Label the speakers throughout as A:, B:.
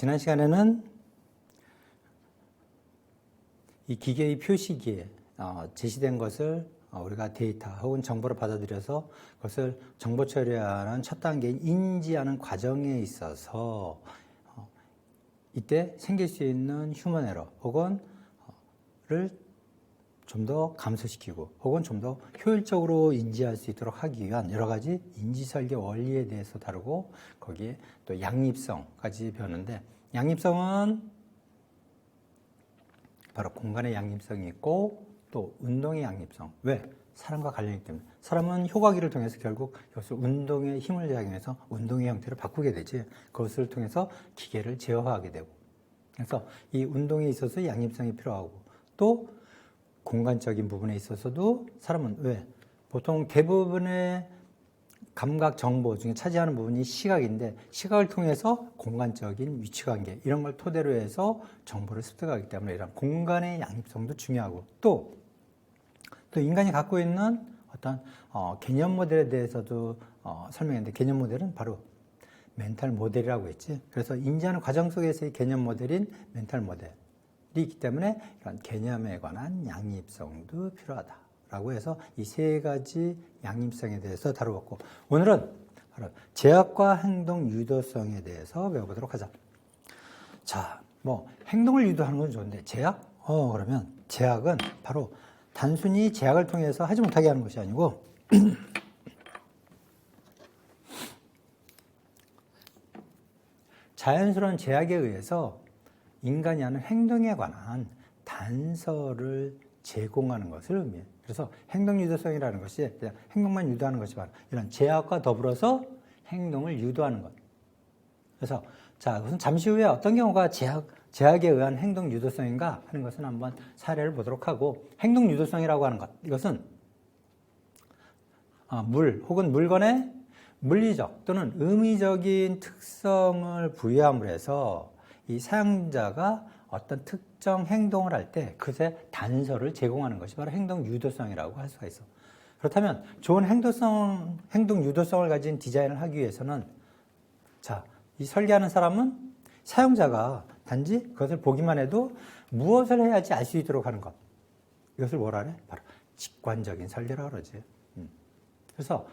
A: 지난 시간에는 이 기계의 표시기에 어, 제시된 것을 어, 우리가 데이터 혹은 정보를 받아들여서 그것을 정보 처리하는 첫 단계인 인지하는 과정에 있어서 어, 이때 생길 수 있는 휴먼 에러 혹은 를 좀 더 감소시키고 혹은 좀 더 효율적으로 인지할 수 있도록 하기 위한 여러 가지 인지 설계 원리에 대해서 다루고 거기에 또 양립성까지 배웠는데 양립성은 바로 공간의 양립성이 있고 또 운동의 양립성. 왜? 사람과 관련이기 때문에. 사람은 효과기를 통해서 결국 이것을 운동의 힘을 작용해서 운동의 형태를 바꾸게 되지. 그것을 통해서 기계를 제어하게 되고. 그래서 이 운동에 있어서 양립성이 필요하고 또 공간적인 부분에 있어서도 사람은 왜? 보통 대부분의 감각 정보 중에 차지하는 부분이 시각인데 시각을 통해서 공간적인 위치 관계 이런 걸 토대로 해서 정보를 습득하기 때문에 이런 공간의 양립성도 중요하고 또, 또 인간이 갖고 있는 어떤 어, 개념 모델에 대해서도 어, 설명했는데 개념 모델은 바로 멘탈 모델이라고 했지. 그래서 인지하는 과정 속에서의 개념 모델인 멘탈 모델이 있기 때문에 이런 개념에 관한 양립성도 필요하다. 라고 해서 이 세 가지 양립성에 대해서 다루었고 오늘은 바로 제약과 행동 유도성에 대해서 배워보도록 하자. 자, 뭐 행동을 유도하는 건 좋은데 제약? 어 그러면 제약은 바로 단순히 제약을 통해서 하지 못하게 하는 것이 아니고 자연스러운 제약에 의해서 인간이 하는 행동에 관한 단서를 제공하는 것을 의미해요. 그래서 행동 유도성이라는 것이 그냥 행동만 유도하는 것이 바로 이런 제약과 더불어서 행동을 유도하는 것. 그래서 자, 우선 잠시 후에 어떤 경우가 제약, 제약에 의한 행동 유도성인가 하는 것은 한번 사례를 보도록 하고 행동 유도성이라고 하는 것. 이것은 아, 물 혹은 물건의 물리적 또는 의미적인 특성을 부여함으로 해서 이 사용자가 어떤 특정 행동을 할 때 그새 단서를 제공하는 것이 바로 행동 유도성이라고 할 수가 있어. 그렇다면 좋은 행동성, 행동 유도성을 가진 디자인을 하기 위해서는 자, 이 설계하는 사람은 사용자가 단지 그것을 보기만 해도 무엇을 해야지 알 수 있도록 하는 것. 이것을 뭐라 그래? 바로 직관적인 설계라고 그러지. 음. 그래서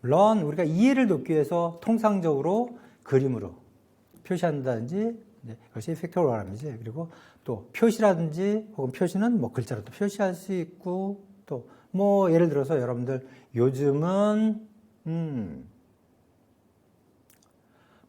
A: 물론 우리가 이해를 돕기 위해서 통상적으로 그림으로 표시한다든지 네, 그것이 팩토럴 말함이지. 그리고 또 표시라든지 혹은 표시는 뭐 글자로도 표시할 수 있고 또 뭐 예를 들어서 여러분들 요즘은 음.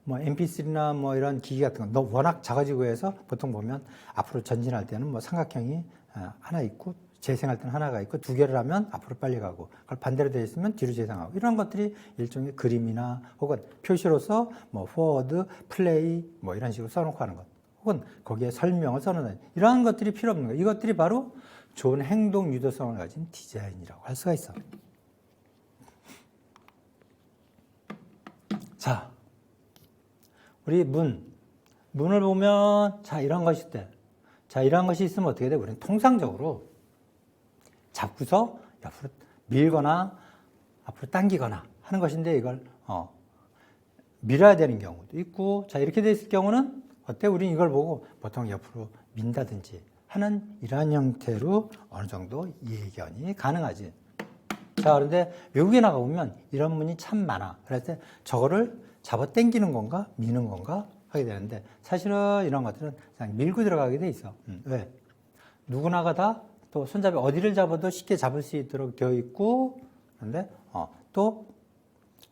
A: 뭐 MP3나 뭐 이런 기기 같은 거 워낙 작아지고 해서 보통 보면 앞으로 전진할 때는 뭐 삼각형이 아, 하나 있고 재생할 때는 하나가 있고 두 개를 하면 앞으로 빨리 가고 그걸 반대로 되어 있으면 뒤로 재생하고 이런 것들이 일종의 그림이나 혹은 표시로서 뭐 포워드, 플레이 뭐 이런 식으로 써놓고 하는 것 혹은 거기에 설명을 써놓는 이러한 것들이 필요 없는 거예요. 이것들이 바로 좋은 행동 유도성을 가진 디자인이라고 할 수가 있어. 자, 우리 문 문을 보면 자 이런 것이 있대. 자 이런 것이 있으면 어떻게 돼? 우리는 통상적으로 잡고서 옆으로 밀거나 앞으로 당기거나 하는 것인데 이걸 어, 밀어야 되는 경우도 있고 자 이렇게 돼 있을 경우는 어때? 우리는 이걸 보고 보통 옆으로 민다든지 하는 이러한 형태로 어느 정도 예견이 가능하지. 자 그런데 외국에 나가 보면 이런 문이 참 많아. 그래서 저거를 잡아 당기는 건가 미는 건가 하게 되는데 사실은 이런 것들은 그냥 밀고 들어가게 돼 있어. 음, 왜? 누구나가 다 또 손잡이 어디를 잡아도 쉽게 잡을 수 있도록 되어 있고 그런데 어, 또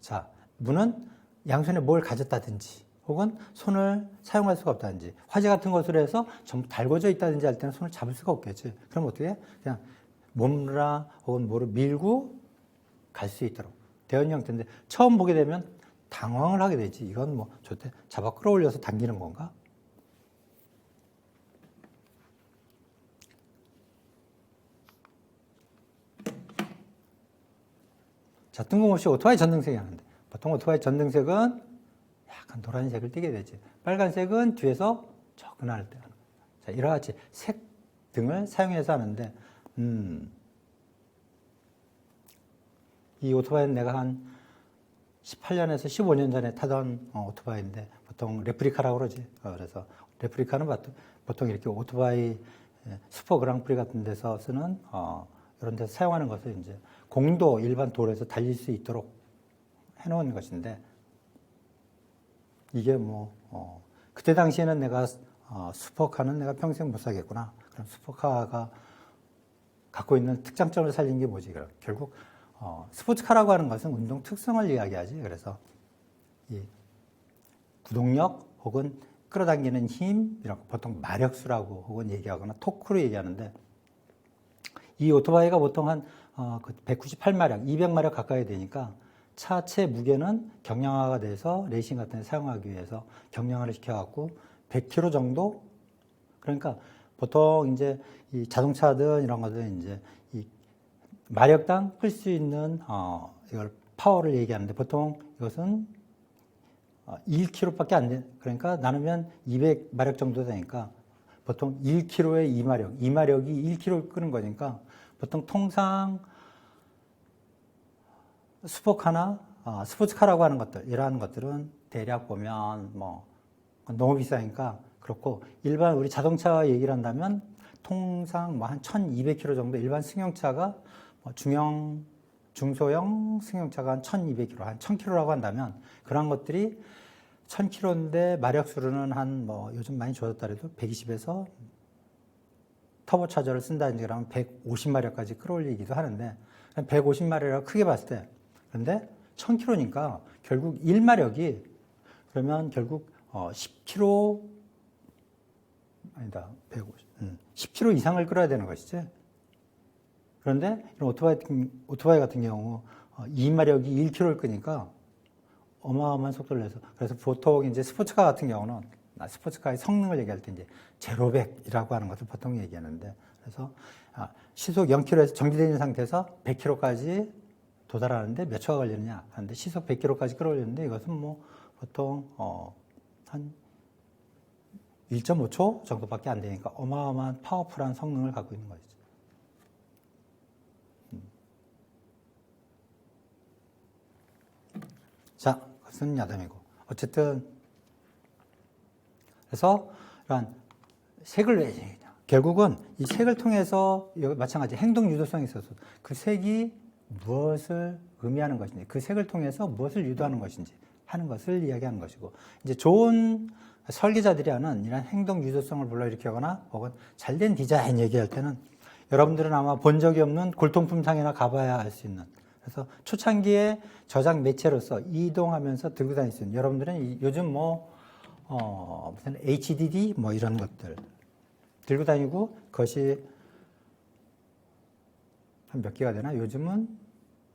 A: 자, 문은 양손에 뭘 가졌다든지 혹은 손을 사용할 수가 없다든지 화재 같은 것으로 해서 전부 달궈져 있다든지 할 때는 손을 잡을 수가 없겠지. 그럼 어떻게 해? 그냥 몸이나 혹은 뭐를 밀고 갈 수 있도록 있는 형태인데 처음 보게 되면 당황을 하게 되지. 이건 뭐 저때 잡아 끌어올려서 당기는 건가? 자, 뜬금없이 오토바이 전등색이 하는데 보통 오토바이 전등색은 약간 노란색을 띠게 되지. 빨간색은 뒤에서 접근할 때. 자, 이러같이 색 등을 사용해서 하는데, 음, 이 오토바이는 내가 한 18년에서 15년 전에 타던 어, 오토바이인데 보통 레프리카라고 그러지. 어, 그래서 레프리카는 보통- 이렇게 오토바이 예, 슈퍼 그랑프리 같은 데서 쓰는 어, 이런 데서 사용하는 것을 이제 공도 일반 도로에서 달릴 수 있도록 해놓은 것인데 이게 뭐 어, 그때 당시에는 내가 어, 슈퍼카는 내가 평생 못 사겠구나. 그럼 슈퍼카가 갖고 있는 특장점을 살린 게 뭐지? 결국 어, 스포츠카라고 하는 것은 운동 특성을 이야기하지. 그래서 이 구동력 혹은 끌어당기는 힘 이런 거 보통 마력수라고 혹은 얘기하거나 토크로 얘기하는데 이 오토바이가 보통 한 어, 그 198마력, 200마력 가까이 되니까 차체 무게는 경량화가 돼서 레이싱 같은 데 사용하기 위해서 경량화를 시켜갖고 100km 정도 그러니까 보통 이제 이 자동차든 이런 것들 이제 이 마력당 끌 수 있는 어 이걸 파워를 얘기하는데 보통 이것은 어, 1kg밖에 안 돼. 그러니까 나누면 200마력 정도 되니까 보통 1kg에 2마력, 2마력이 1kg를 끄는 거니까 보통 통상 슈퍼카나 어, 스포츠카라고 하는 것들 이러한 것들은 대략 보면 뭐 너무 비싸니까 그렇고 일반 우리 자동차 얘기를 한다면 통상 뭐 한 1200km 정도 일반 승용차가 뭐 중형 중소형 승용차가 한 1200km 한 1000km라고 한다면 그런 것들이 1000km인데 마력수로는 한 뭐 요즘 많이 그래도 120에서 터보 차저를 쓴다든지 그러면 150마력까지 끌어올리기도 하는데 150마력이라고 크게 봤을 때. 그런데 1000km니까 결국 1마력이 그러면 결국 어 10km 아니다 150 음, 10km 이상을 끌어야 되는 것이지. 그런데 이런 오토바이, 오토바이 같은 경우 어, 2마력이 1km를 끄니까 어마어마한 속도를 내서 그래서 보통 이제 스포츠카 같은 경우는 아, 스포츠카의 성능을 얘기할 때 이제 제로백이라고 하는 것을 보통 얘기하는데 그래서 아, 시속 0km에서 정지되어 있는 상태에서 100km까지 도달하는데 몇 초가 걸리느냐 하는데 시속 100km까지 끌어올리는데 이것은 뭐 보통 어, 한 1.5초 정도밖에 안 되니까 어마어마한 파워풀한 성능을 갖고 있는 것이죠. 자, 그것은 야담이고. 어쨌든, 그래서, 이런 색을 왜 얘기냐. 결국은 이 색을 통해서, 마찬가지 행동 유도성이 있어서 그 색이 무엇을 의미하는 것인지, 그 색을 통해서 무엇을 유도하는 것인지 하는 것을 이야기하는 것이고, 이제 좋은 설계자들이 하는 이런 행동 유도성을 불러일으키거나 혹은 잘된 디자인 얘기할 때는 여러분들은 아마 본 적이 없는 골동품상이나 가봐야 알 수 있는 그래서 초창기에 저장 매체로서 이동하면서 들고 다닐 수 있는 여러분들은 이- 요즘 뭐 어, 무슨 HDD 뭐 이런 것들 들고 다니고 그것이 한 몇 개가 되나? 요즘은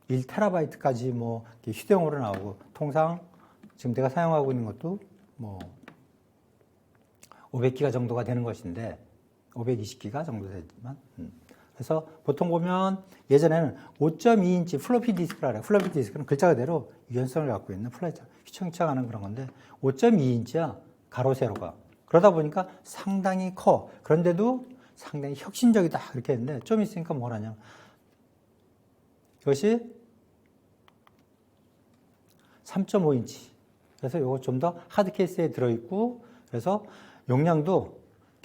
A: 1테라바이트까지 뭐 휴대용으로 나오고 통상 지금 내가 사용하고 있는 것도 뭐 500기가 정도가 되는 것인데 520기가 정도 되지만 음. 그래서 보통 보면 예전에는 5.2인치 플로피 디스크라 그래. 플로피 디스크는 글자 그대로 유연성을 갖고 있는 플라이트 휘청휘청하는 그런 건데 5.2인치야 가로 세로가. 그러다 보니까 상당히 커. 그런데도 상당히 혁신적이다 그렇게 했는데 좀 있으니까 뭘 하냐. 이것이 3.5인치. 그래서 이거 좀 더 하드 케이스에 들어있고 그래서 용량도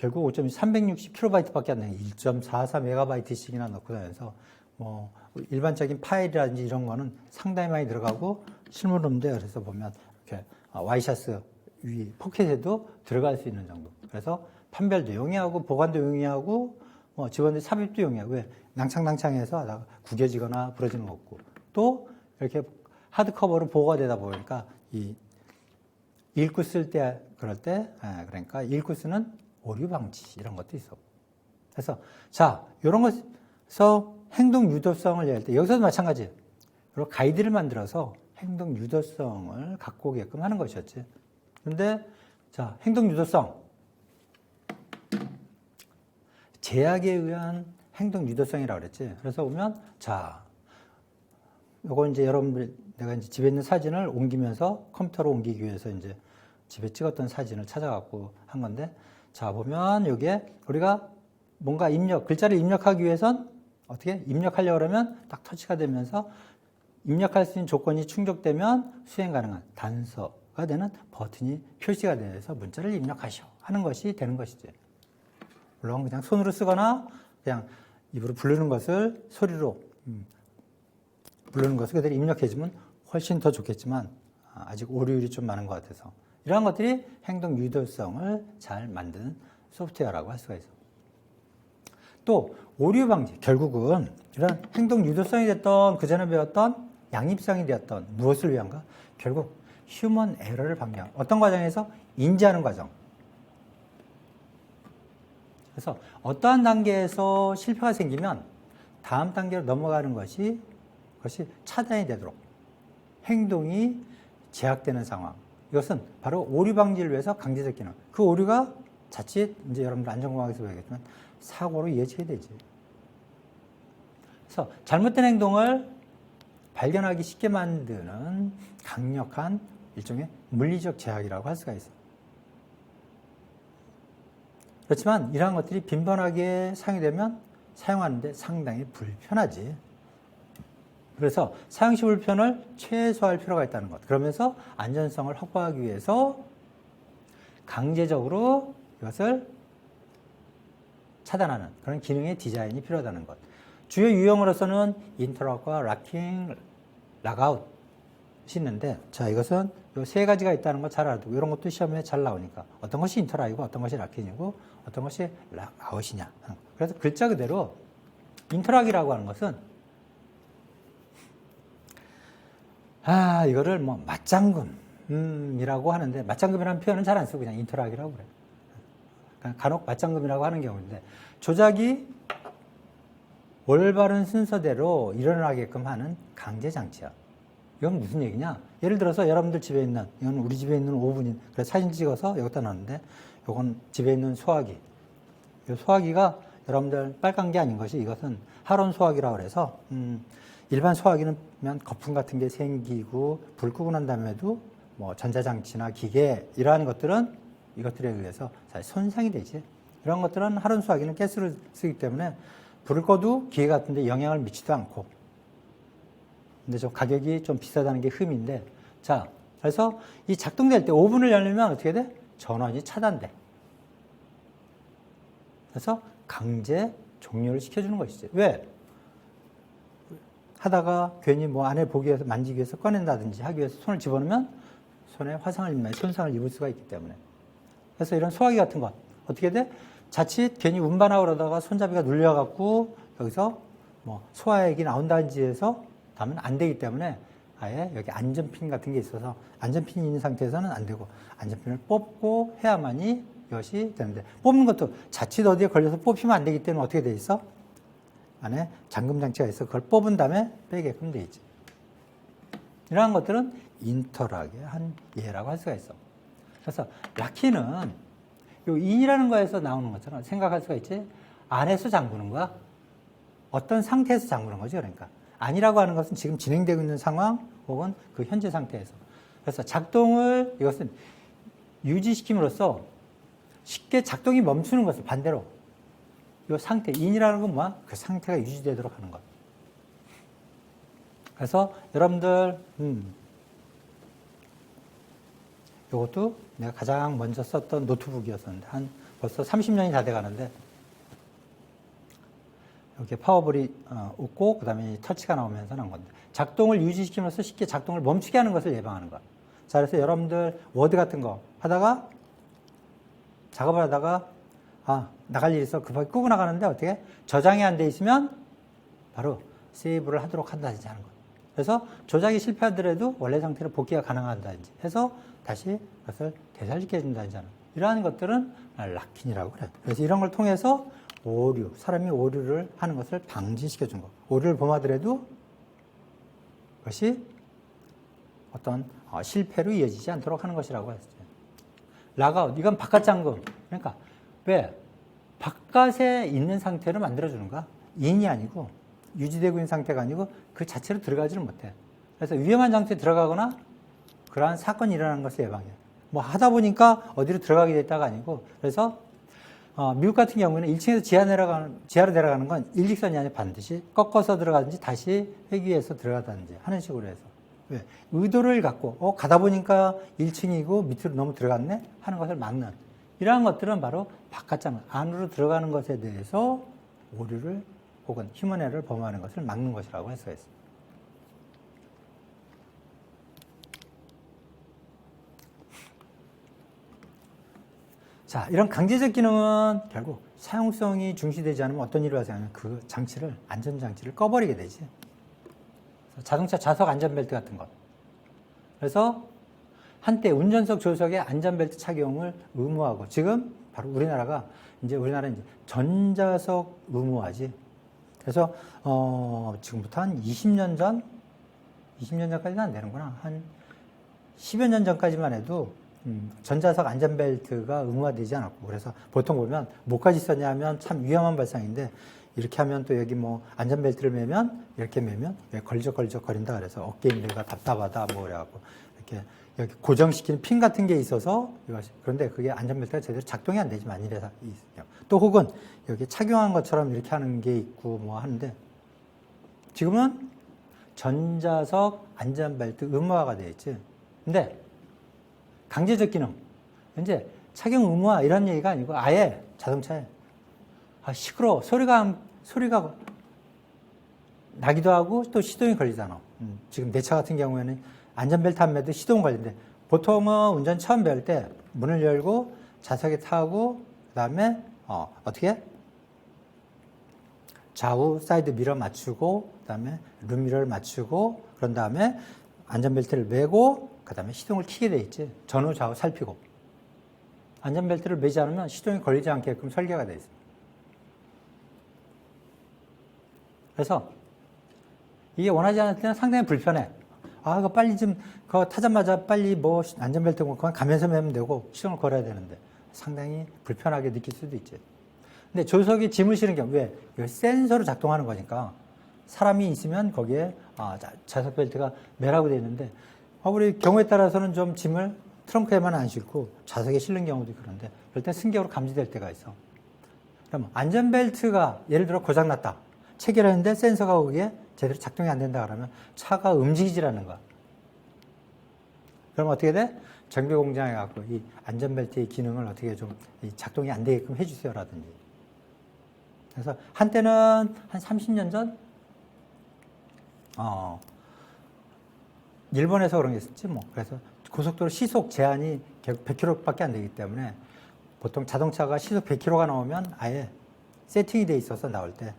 A: 결국 5.2 360kb밖에 안 되는 1.44MB씩이나 넣고 다녀서 뭐 일반적인 파일이라든지 이런 거는 상당히 많이 들어가고 실물 음대 그래서 보면 이렇게 아, 와이셔츠 위 포켓에도 들어갈 수 있는 정도. 그래서 판별도 용이하고 보관도 용이하고 뭐 직원들 삽입도 용이하고 왜 낭창낭창해서 구겨지거나 부러지는 거 없고 또 이렇게 하드 커버로 보호가 되다 보니까 이 읽고 쓸 때 그럴 때 예, 그러니까 읽고 쓰는 오류 방지 이런 것도 있어. 그래서 자 이런 것에서 행동 유도성을 얘기할 때 여기서도 마찬가지. 그리고 가이드를 만들어서 행동 유도성을 갖고 오게끔 하는 것이었지. 그런데 자 행동 유도성 제약에 의한 행동 유도성이라고 그랬지. 그래서 보면 자 요거 이제 여러분들 내가 이제 집에 있는 사진을 옮기면서 컴퓨터로 옮기기 위해서 이제 집에 찍었던 사진을 찾아갖고 한 건데 자 보면 요게 우리가 뭔가 입력 글자를 입력하기 위해선 어떻게 입력하려고 그러면 딱 터치가 되면서 입력할 수 있는 조건이 충족되면 수행 가능한 단서 가 되는 버튼이 표시가 돼서 문자를 입력하시오 하는 것이 되는 것이지. 물론 그냥 손으로 쓰거나 그냥 입으로 부르는 것을 소리로 음, 부르는 것을 그대로 입력해주면 훨씬 더 좋겠지만 아, 아직 오류율이 좀 많은 것 같아서 이러한 것들이 행동 유도성을 잘 만드는 소프트웨어라고 할 수가 있어. 또 오류 방지 결국은 이런 행동 유도성이 됐던 그 전에 배웠던 양립성이 되었던 무엇을 위한가? 결국 휴먼 에러를 방지하는 어떤 과정에서 인지하는 과정. 그래서 어떠한 단계에서 실패가 생기면 다음 단계로 넘어가는 것이 그것이 차단이 되도록 행동이 제약되는 상황. 이것은 바로 오류 방지를 위해서 강제적 기능. 그 오류가 자칫 이제 여러분들 안전공학에서 배우겠지만 사고로 이어지게 되지. 그래서 잘못된 행동을 발견하기 쉽게 만드는 강력한 일종의 물리적 제약이라고 할 수가 있어. 그렇지만 이러한 것들이 빈번하게 사용이 되면 사용하는데 상당히 불편하지. 그래서 사용 시 불편을 최소화할 필요가 있다는 것. 그러면서 안전성을 확보하기 위해서 강제적으로 이것을 차단하는 그런 기능의 디자인이 필요하다는 것. 주요 유형으로서는 인터락과 락킹, 락아웃이 있는데, 자, 이것은 이 세 가지가 있다는 거잘 알아두고, 이런 것도 시험에 잘 나오니까, 어떤 것이 인터락이고, 어떤 것이 락킹이고, 어떤 것이 락아웃이냐. 그래서 글자 그대로 인터락이라고 하는 것은, 아, 이거를 뭐, 맞장금이라고 하는데, 맞장금이라는 표현은 잘 안 쓰고 그냥 인터락이라고 그래요. 그러니까 간혹 맞장금이라고 하는 경우인데, 조작이 올바른 순서대로 일어나게끔 하는 강제 장치야. 이건 무슨 얘기냐? 예를 들어서 여러분들 집에 있는, 이건 우리 집에 있는 오븐인, 그래서 사진 찍어서 여기다 놨는데, 이건 집에 있는 소화기. 이 소화기가 여러분들 빨간 게 아닌 것이 이것은 하론 소화기라고 그래서, 음, 일반 소화기는 거품 같은 게 생기고, 불 끄고 난 다음에도 뭐 전자장치나 기계, 이러한 것들은 이것들에 의해서 사실 손상이 되지. 이런 것들은 하론 소화기는 가스를 쓰기 때문에 불을 꺼도 기계 같은데 영향을 미치지도 않고. 근데 좀 가격이 좀 비싸다는 게 흠인데. 자, 그래서 이 작동될 때 오븐을 열려면 어떻게 돼? 전원이 차단돼. 그래서 강제 종료를 시켜주는 것이지. 왜? 하다가 괜히 뭐 안에 보기 위해서 만지기 위해서 꺼낸다든지 하기 위해서 손을 집어넣으면 손에 화상을 입는 손상을 입을 수가 있기 때문에. 그래서 이런 소화기 같은 것 어떻게 돼? 자칫 괜히 운반하고 그러다가 손잡이가 눌려갖고 여기서 뭐 소화액이 나온다든지 해서 하면 안 되기 때문에 아예 여기 안전핀 같은 게 있어서 안전핀이 있는 상태에서는 안 되고 안전핀을 뽑고 해야만이 이것이 되는데 뽑는 것도 자칫 어디에 걸려서 뽑히면 안 되기 때문에 어떻게 돼 있어? 안에 잠금 장치가 있어 그걸 뽑은 다음에 빼게끔 돼 있지. 이러한 것들은 인터락의 한 예라고 할 수가 있어. 그래서 락키는 요 인이라는 거에서 나오는 것처럼 생각할 수가 있지. 안에서 잠그는 거야. 어떤 상태에서 잠그는 거죠. 그러니까. 아니라고 하는 것은 지금 진행되고 있는 상황 혹은 그 현재 상태에서. 그래서 작동을 이것은 유지시킴으로써 쉽게 작동이 멈추는 것을 반대로 이 상태, 인이라는 건 뭐야? 그 상태가 유지되도록 하는 것. 그래서 여러분들, 음, 이것도 내가 가장 먼저 썼던 노트북이었었는데 한 벌써 30년이 다 돼 가는데 이렇게 파워볼이 어, 웃고 그다음에 터치가 나오면서 나온 건데 작동을 유지시키면서 쉽게 작동을 멈추게 하는 것을 예방하는 것. 자 그래서 여러분들 워드 같은 거 하다가 작업을 하다가 아 나갈 일이 있어 급하게 끄고 나가는데 어떻게 저장이 안 돼 있으면 바로 세이브를 하도록 한다든지 하는 것. 그래서 조작이 실패하더라도 원래 상태로 복귀가 가능하다든지 해서 다시 그것을 되살리게 해준다든지 하는 이러한 것들은 락킨이라고 그래요. 그래서 이런 걸 통해서 오류, 사람이 오류를 하는 것을 방지시켜 준 거. 오류를 범하더라도 그것이 어떤 어, 실패로 이어지지 않도록 하는 것이라고 했어요. 락아웃, 이건 바깥 잠금. 그러니까 왜? 바깥에 있는 상태로 만들어주는가? 인이 아니고 유지되고 있는 상태가 아니고 그 자체로 들어가지를 못해. 그래서 위험한 상태에 들어가거나 그러한 사건이 일어나는 것을 예방해요. 뭐 하다 보니까 어디로 들어가게 됐다가 아니고 그래서 어, 미국 같은 경우는 1층에서 지하 내려가는, 지하로 내려가는 건 일직선이 아니라 반드시 꺾어서 들어가든지 다시 회귀해서 들어가든지 하는 식으로 해서 왜? 의도를 갖고, 어, 가다 보니까 1층이고 밑으로 너무 들어갔네? 하는 것을 막는. 이러한 것들은 바로 바깥장, 안으로 들어가는 것에 대해서 오류를 혹은 휴먼에러를 범하는 것을 막는 것이라고 있습니다. 자, 이런 강제적 기능은 결국 사용성이 중시되지 않으면 어떤 일이 발생하면 그 장치를, 안전 장치를 꺼버리게 되지. 자동차 좌석 안전벨트 같은 것. 그래서 한때 운전석 조석에 안전벨트 착용을 의무화하고 지금 바로 우리나라가 이제 우리나라는 이제 전자석 의무화지. 그래서 어 지금부터 한 20년 전, 20년 전까지는 안 되는구나. 한 10여 년 전까지만 해도 음, 전자석 안전벨트가 의무화되지 않았고 그래서 보통 보면 뭐까지 썼냐면 참 위험한 발상인데 이렇게 하면 또 여기 뭐 안전벨트를 매면 이렇게 매면 걸적걸적 거린다 그래서 어깨 힘들가 답답하다 뭐 그래갖고 이렇게 고정시키는 핀 같은 게 있어서 그런데 그게 안전벨트가 제대로 작동이 안 되지 만일에서 있으면 또 혹은 여기 착용한 것처럼 이렇게 하는 게 있고 뭐 하는데 지금은 전자석 안전벨트 의무화가 되어 있지 근데 강제적 기능. 이제 착용 의무화 이런 얘기가 아니고 아예 자동차에 아, 시끄러워. 소리가, 소리가 나기도 하고 또 시동이 걸리잖아. 음, 지금 내 차 같은 경우에는 안전벨트 안 매도 시동 걸리는데 보통은 운전 처음 배울 때 문을 열고 좌석에 타고 그 다음에 어, 어떻게? 좌우 사이드 미러 맞추고 그 다음에 룸미러를 맞추고 그런 다음에 안전벨트를 매고 그 다음에 시동을 켜게 돼 있지. 전후 좌우 살피고. 안전벨트를 매지 않으면 시동이 걸리지 않게끔 설계가 돼 있습니다. 그래서 이게 원하지 않을 때는 상당히 불편해. 아, 이거 빨리 좀, 그거 타자마자 빨리 뭐 안전벨트 뭐 그만 가면서 매면 되고 시동을 걸어야 되는데 상당히 불편하게 느낄 수도 있지. 근데 조석이 짐을 실은 경우, 왜? 센서로 작동하는 거니까 사람이 있으면 거기에 아, 자- 좌석 벨트가 매라고 되어 있는데 어, 우리 경우에 따라서는 좀 짐을 트렁크에만 안 싣고 좌석에 실는 경우도 그런데 그럴 때 승격으로 감지될 때가 있어. 그럼 안전벨트가 예를 들어 고장났다. 체결했는데 센서가 거기에 제대로 작동이 안 된다 그러면 차가 움직이지라는 거야. 그럼 어떻게 돼? 정비 공장에 갖고 이 안전벨트의 기능을 어떻게 좀이 작동이 안 되게끔 해주세요라든지. 그래서 한때는 한 30년 전, 어, 일본에서 그런 게 있었지 뭐. 그래서 고속도로 시속 제한이 결국 100km밖에 안 되기 때문에 보통 자동차가 시속 100km가 나오면 아예 세팅이 돼 있어서 나올 때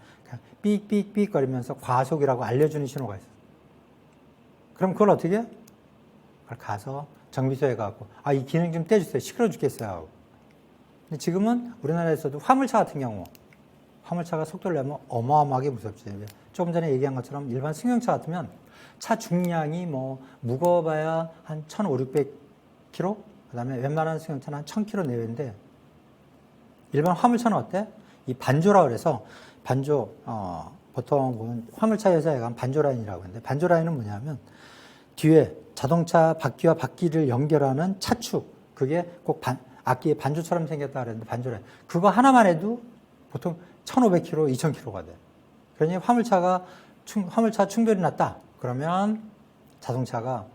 A: 삑삑삑 거리면서 과속이라고 알려주는 신호가 있어. 그럼 그걸 어떻게 해? 가서 정비소에 가고 아 이 기능 좀 떼주세요. 시끄러 죽겠어요. 근데 지금은 우리나라에서도 화물차 같은 경우 화물차가 속도를 내면 어마어마하게 무섭지. 조금 전에 얘기한 것처럼 일반 승용차 같으면 차 중량이 뭐 무거워봐야 한 1,500, 600kg? 그 다음에 웬만한 승용차는 한 1000kg 내외인데 일반 화물차는 어때? 이 반조라 그래서 반조, 어, 보통 보면 화물차 회사에 가면 반조 라인이라고 하는데 반조 라인은 뭐냐면 뒤에 자동차 바퀴와 바퀴를 연결하는 차축 그게 꼭 반, 악기에 반조처럼 생겼다 그랬는데 반조 라인 그거 하나만 해도 보통 1,500kg, 2,000kg가 돼. 그러니 화물차가 충, 화물차 충돌이 났다. 그러면 자동차가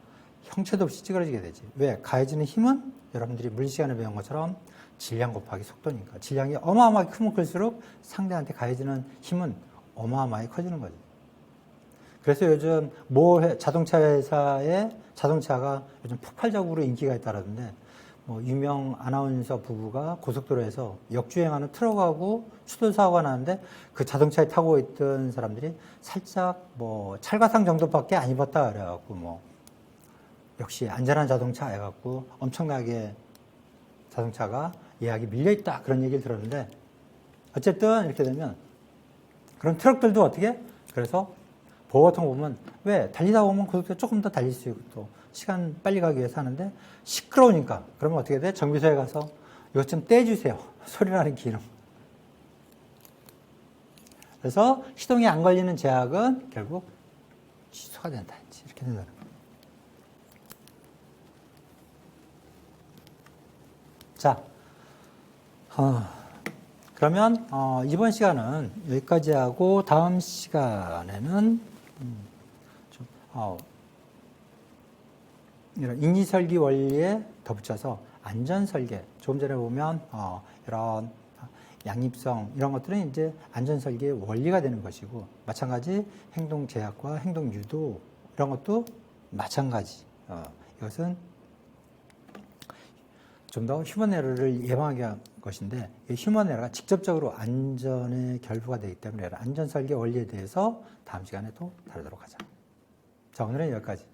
A: 형체도 없이 찌그러지게 되지. 왜? 가해지는 힘은 여러분들이 물리시간에 배운 것처럼 질량 곱하기 속도니까. 질량이 어마어마하게 크면 클수록 상대한테 가해지는 힘은 어마어마하게 커지는 거지. 그래서 요즘 모 회- 자동차 회사의 자동차가 요즘 폭발적으로 인기가 있다라던데 뭐 유명 아나운서 부부가 고속도로에서 역주행하는 트럭하고 추돌 사고가 나는데 그 자동차에 타고 있던 사람들이 살짝 뭐 찰과상 정도밖에 안 입었다 그래갖고 뭐 역시 안전한 자동차 해갖고 엄청나게 자동차가 예약이 밀려 있다 그런 얘기를 들었는데 어쨌든 이렇게 되면 그럼 트럭들도 어떻게? 그래서 보통 보면 왜 달리다 보면 고속도로 조금 더 달릴 수 있고 또 시간 빨리 가기 위해서 하는데 시끄러우니까 그러면 어떻게 돼? 정비소에 가서 이것 좀 떼주세요. 소리 나는 기능. 그래서 시동이 안 걸리는 제약은 결국 취소가 된다. 이렇게 된다는 거예요. 자, 어, 그러면 어, 이번 시간은 여기까지 하고 다음 시간에는 음, 좀 어, 이런 인지설계 원리에 덧붙여서 안전설계. 조금 전에 보면 어, 이런 양립성 이런 것들은 이제 안전설계의 원리가 되는 것이고 마찬가지 행동 제약과 행동 유도 이런 것도 마찬가지. 어, 이것은 좀 더 휴먼 에러를 예방하게 한 것인데 이 휴먼 에러가 직접적으로 안전에 결부가 되기 때문에 안전 설계 원리에 대해서 다음 시간에 또 다루도록 하자. 자 오늘은 여기까지.